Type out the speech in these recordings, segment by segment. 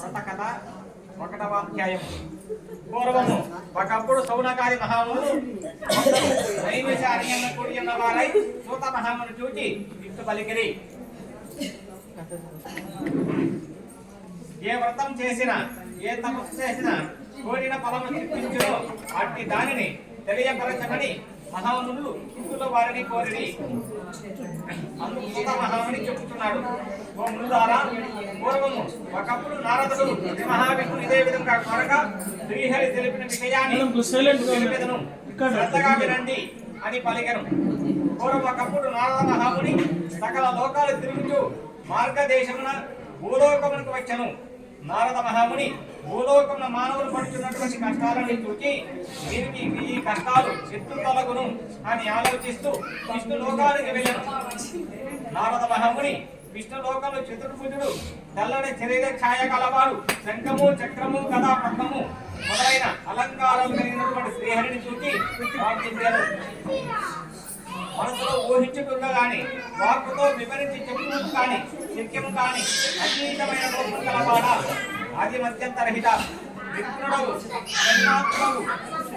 వ్రత కథ ఒకటవ అధ్యాయం పూర్వము. ఒకప్పుడు సౌనకారి మహాములు నైమిషారణ్యంలో కూడి ఉన్న వారై సూత మహామును చూచి ఇట్టు పలికిరి. ఏ వ్రతం చేసినా ఏ తపస్సు చేసినా కోరిన ఫలము చిత్తించును అట్టి దానిని తెలియపరచమని మహామునులు ఇందులో వారిని కోరిని అందుకు మహాముని చెబుతున్నాడు ఓ మునులారా పూర్వము ఒకప్పుడు నారదుడు శ్రీ మహావిష్ణుని ఇదే విధంగా కోరగా శ్రీహరి తెలిపిన విషయాన్ని శ్రద్ధగా వినండి అని పలికెను. పూర్వం ఒకప్పుడు నారద మహాముని సకల లోకాలు తిరుగుతూ మార్గదేశమున భూలోకమునకు వచ్చెను. నారద మహాముని భూలోకంలో మానవులు పడుతున్నటువంటి కష్టాలను చూచి వీరికి ఈ కష్టాలు ఎత్తు తొలగును అని ఆలోచిస్తూ విష్ణు లోకానికి వెళ్ళను నారద మహాముని విష్ణు లోకంలో చతుర్భుజుడు తెల్లని శరీర ఛాయ కలవాడు శంఖము చక్రము కథా పద్మము మొదలైన అలంకారాలు కలిగినటువంటి శ్రీహరిని చూచి ప్రార్థించారు మనసులో ఊహించుకున్న కానీ వాక్కుతో వివరించి చెప్పుకుంటూ కానీ శక్యం కానీ అతీతమైన రూపం కలవాడ ఆది మధ్యంతరహిత విష్ణుడవు జన్మాత్మవు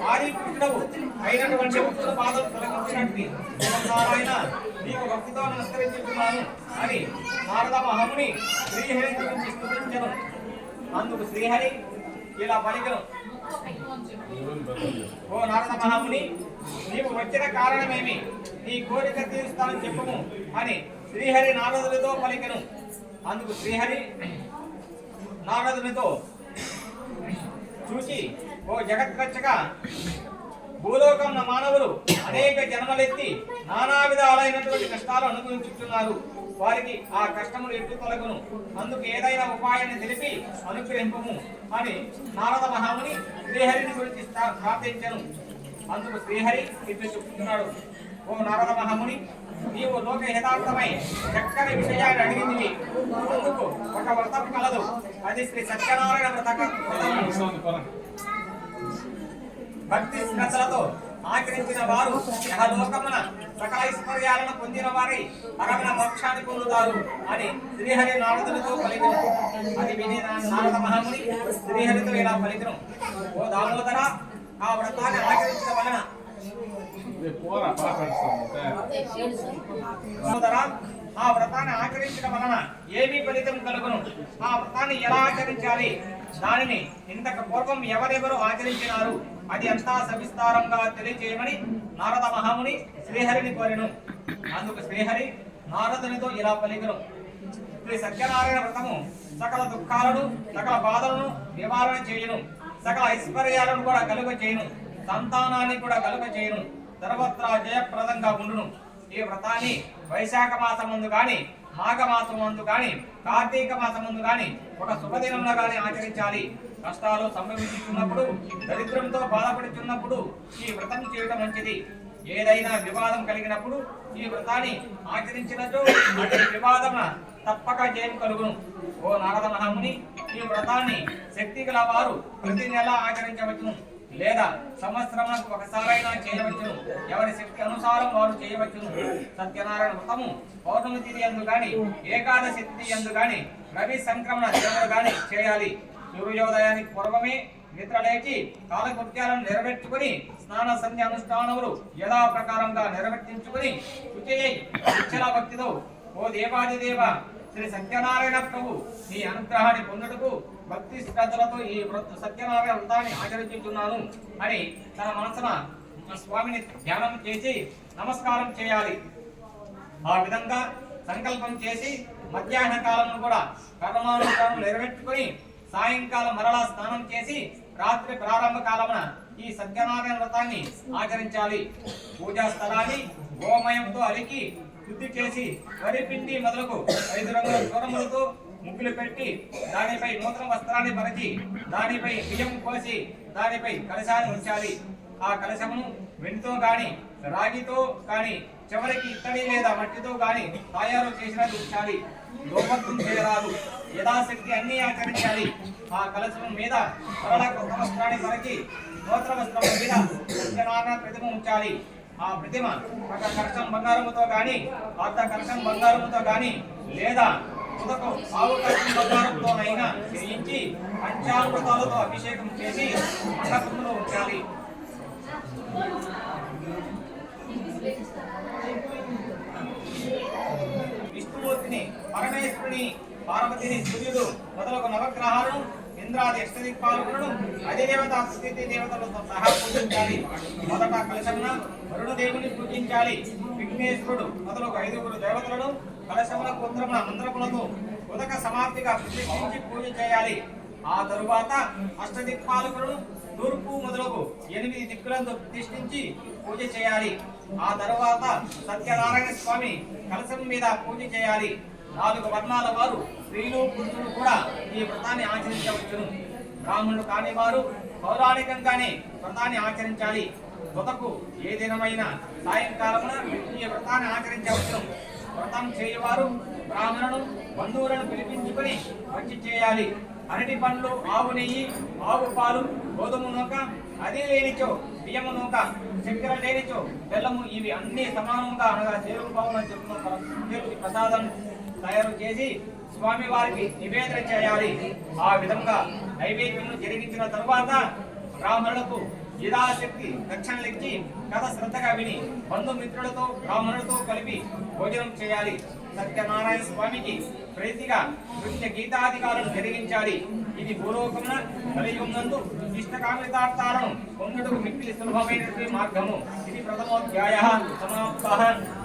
ఆదిపురుషుడవు అయినటువంటి భక్తుల బాధలు తొలగించినట్టు నారాయణ నీకు భక్తితో నమస్కరించుకున్నాను అని నారద మహముని శ్రీహరి గురించి స్థుతించను. అందుకు శ్రీహరి ఇలా పలికను. ఓ నారద మహాముని నీవు వచ్చిన కారణమేమి? నీ కోరిక తీరుస్తానని చెప్పుము అని శ్రీహరి నారదులతో పలికను. అందుకు శ్రీహరి నారదునితో చూచి ఓ జగత్రక్షక భూలోకం మానవులు అనేక జన్మలెత్తి నానా విధాలైనటువంటి కష్టాలు అనుభవించుతున్నారు వారికి ఆ కష్టములు ఎట్టు తొలగును? అందుకు ఏదైనా ఉపాయాన్ని తెలిపి అనుగ్రహింపము అని నారద మహాముని శ్రీహరిని గురించి ప్రార్థించను. అందుకు శ్రీహరి ఇట్లు చెప్తున్నాడు. ఓ నారద మహాముని నీవు లోక యథార్థమై చక్కని విషయాన్ని అడిగింది. అందుకు ఒక వ్రతం కలదు. అది శ్రీ సత్యనారాయణ వ్రత భక్తి శ్రద్ధలతో ఆచరించిన వారు యహలోకమున సకల ఐశ్వర్యాలను పొందిన వారి పరమైన మోక్షాన్ని పొందుతారు అని శ్రీహరి నారదునితో పలికిన అది విని నారద మహాముని శ్రీహరితో ఇలా పలికిన ఓ దామోదర ఆ వ్రతాన్ని ఆచరించిన వలన ఆ వ్రతాన్ని ఆచరించడం వలన ఏమి ఫలితం కలుగును? ఆ వ్రతాన్ని ఎలా ఆచరించాలి? దానిని ఇంతకు పూర్వం ఎవరెవరు ఆచరించినారు? అది అంతా సవిస్తారంగా తెలియజేయమని నారద మహాముని శ్రీహరిని కోరిను. అందుకు శ్రీహరి నారదునితో ఇలా పలికను. శ్రీ సత్యనారాయణ వ్రతము సకల దుఃఖాలను సకల బాధలను నివారణ చేయును. సకల ఐశ్వర్యాలను కూడా కలుగ చేయును. సంతానాన్ని కూడా కలుగ చేయును. సర్వత్రా జయప్రదంగా ఉండును. ఈ వ్రతాన్ని వైశాఖ మాసం ముందు గాని మాఘ గాని కార్తీక మాసమందు ముందు గాని ఒక శుభదినంలో గాని ఆచరించాలి. కష్టాలు సంభవించుతున్నప్పుడు దరిద్రంతో బాధపడుతున్నప్పుడు ఈ వ్రతం చేయడం మంచిది. ఏదైనా వివాదం కలిగినప్పుడు ఈ వ్రతాన్ని ఆచరించినచో అటు వివాదం తప్పక జయం కలుగును. ఓ నారద మహాముని ఈ వ్రతాన్ని శక్తి గల వారు ప్రతి నెల ఆచరించవచ్చును. లేదా సంవత్సరములకు ఒకసారైనా చేయవచ్చును. ఎవరి శక్తి అనుసారం వారు చేయవచ్చును. సత్యనారాయణ వ్రతము పౌర్ణమి తిథి ఎందు గాని ఏకాదశి తిథి ఎందు గాని రవి సంక్రమణ దినములు గాని చేయాలి. సూర్యోదయానికి పూర్వమే నిద్రలేచి కాలకృత్యాలను నెరవేర్చుకుని స్నాన సంధ్య అనుష్ఠానములు యథా ప్రకారంగా నెరవేర్చుకుని శుచి భక్తితో ఓ దేవాదిదేవ శ్రీ సత్యనారాయణ ప్రభు నీ అనుగ్రహాన్ని పొందుటకు భక్తి శ్రద్ధలతో ఈ వ్రత సత్యనారాయణ వ్రతాన్ని ఆచరించుతున్నాను అని తన మనసున స్వామిని ధ్యానం చేసి నమస్కారం చేయాలి. ఆ విధంగా సంకల్పం చేసి మధ్యాహ్న కాలంలో కూడా కర్మానుసారం నెరవేర్చుకొని సాయంకాలం మరలా స్నానం చేసి రాత్రి ప్రారంభ కాలమున ఈ సత్యనారాయణ వ్రతాన్ని ఆచరించాలి. పూజా స్థలాన్ని గోమయంతో అలికి శుద్ధి చేసి వరి పిండి మొదలకు ఐదు రంగుల దూరములతో ముగ్గులు పెట్టి దానిపై నూతన వస్త్రాన్ని పరిచి దానిపై బియ్యం పోసి దానిపై కలశాన్ని ఉంచాలి. ఆ కలశమును వెండితో గాని రాగితో గాని చివరికి ఇత్తడి లేదా మట్టితో గాని తయారు చేసినది ఉంచాలి. లోపత్వం చేయరాదు. యథాశక్తి అన్ని ఆచరించాలి. ఆ కలశం మీద మరల కొత్త వస్త్రాన్ని పరిచి నూతన వస్త్రం మీద ప్రతిమ ఉంచాలి. ఆ ప్రతిమ ఒక కలశం బంగారముతో కానీ అర్ధ కలశం బంగారముతో కానీ లేదా తుదకు ఆవు కట్టిన బంగారంతోనైనా చేయించి పంచామృతాలతో అభిషేకం చేసి మండపంలో ఉంచాలి. విష్ణుమూర్తిని పరమేశ్వరుని పార్వతిని సూర్యుడు మొదలగు నవగ్రహాలను ఇంద్రాది అష్టదిక్పాలకులను అధిదేవత స్థితి దేవతలతో సహా పూజించాలి. మొదట కలశమున వరుణదేవుని పూజించాలి. విఘ్నేశ్వరుడు మొదలగు ఐదుగురు దేవతలను కలశమున కుంద్రమున మంద్రములతో ఉదక సమాప్తిగా ప్రతిష్ఠించి పూజ చేయాలి. ఆ తరువాత అష్టదిక్పాలకులను తూర్పు మొదలగు ఎనిమిది దిక్కులను ప్రతిష్ఠించి పూజ చేయాలి. ఆ తరువాత సత్యనారాయణ స్వామి కలశం మీద పూజ చేయాలి. నాలుగు వర్ణాల వారు స్త్రీలు పురుషులు కూడా ఈ వ్రతాన్ని ఆచరించవచ్చును. బ్రాహ్మణులు కాని వారు పౌరాణికంగానే వ్రతాన్ని ఆచరించాలి. వ్రతకు ఏ దినమైన సాయంకాలమున ఈ వ్రతాన్ని ఆచరించవచ్చును. వ్రతం చేయవారు బ్రాహ్మణులు బంధువులను పిలిపించుకుని వచ్చి చేయాలి. అరటి పండ్లు ఆవు నెయ్యి ఆవు పాలు గోధుమ నూక అది లేనిచో బియ్యము నూక చక్కెర లేనిచో బెల్లము ఇవి అన్ని సమానంగా అనగా చేరుకు చెప్తున్న. ప్రసాదం. తయారు చేసి స్వామి వారికి నివేదన చేయాలి. ఆ విధంగా నైవేద్యం జరిగించిన తరువాత బ్రాహ్మణులకు యథాశక్తి దక్షిణలిచ్చి కథ శ్రద్ధగా విని బంధుమిత్రులతో బ్రాహ్మణులతో కలిపి భోజనం చేయాలి. సత్యనారాయణ స్వామికి ప్రీతిగా నృత్య గీతాధికారులు జరిగించాలి. ఇది భూలోకమున కలియుగందు ఇష్టకామితార్థాలను పొందుటకు మిక్కిలి సులభమైనటువంటి మార్గము. ఇది ప్రథమోధ్యాయ. సమాప్త.